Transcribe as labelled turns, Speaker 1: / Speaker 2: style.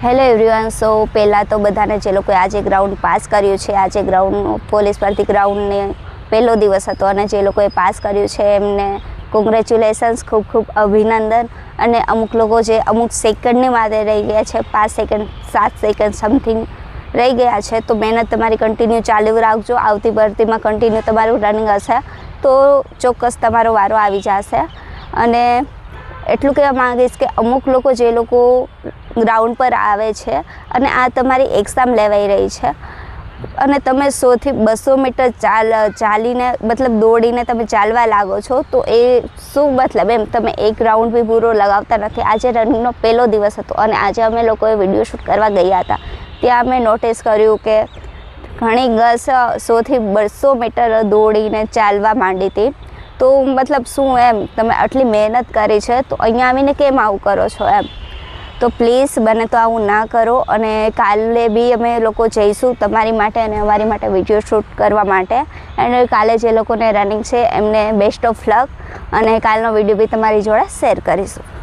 Speaker 1: Hello everyone સો પહેલાં તો બધાને જે લોકોએ આજે ગ્રાઉન્ડ પાસ કર્યું છે, આજે ગ્રાઉન્ડ પોલીસ ભરતી ગ્રાઉન્ડને પહેલો દિવસ હતો અને જે લોકોએ પાસ કર્યું છે, એમને કોંગ્રેચ્યુલેશન્સ ખૂબ ખૂબ અભિનંદન. અને અમુક લોકો જે અમુક સેકન્ડની માટે રહી ગયા છે, પાંચ સેકન્ડ સાત સેકન્ડ સમથિંગ રહી ગયા છે. તો મહેનત તમારી કન્ટિન્યુ ચાલુ રાખજો, આવતી ભરતીમાં કન્ટિન્યુ તમારું રનિંગ હશે. તો ચોક્કસ તમારો વારો આવી જશે. અને એટલું કહેવા માંગીશ કે અમુક લોકો જે લોકો ગ્રાઉન્ડ પર આવે છે અને આ તમારી એક્ઝામ લેવાઈ રહી છે. અને તમે સોથી બસો મીટર ચાલ, ચાલીને મતલબ દોડીને તમે ચાલવા લાગો છો, તો એ શું મતલબ એમ? તમે એક રાઉન્ડ બી પૂરો લગાવતા નથી. આજે રનિંગનો પહેલો દિવસ હતો અને આજે અમે લોકોએ વીડિયો શૂટ કરવા ગયા હતા. ત્યાં અમે નોટિસ કર્યું કે ઘણી ગર્લ્સ સોથી બસો મીટર દોડીને ચાલવા માંડી હતી. તો મતલબ શું એમ, તમે આટલી મહેનત કરી છે, તો અહીંયા આવીને કેમ આવું કરો છો એમ? તો પ્લીઝ બને તો આવું ના કરો અને કાલે બી અમે લોકો જઈશું તમારી માટે અને અમારી માટે વીડિયો શૂટ કરવા માટે. એન્ડ કાલે જે લોકોને રનિંગ છે, એમને બેસ્ટ ઓફ લક અને કાલનો વીડિયો બી તમારી જોડે શેર કરીશું.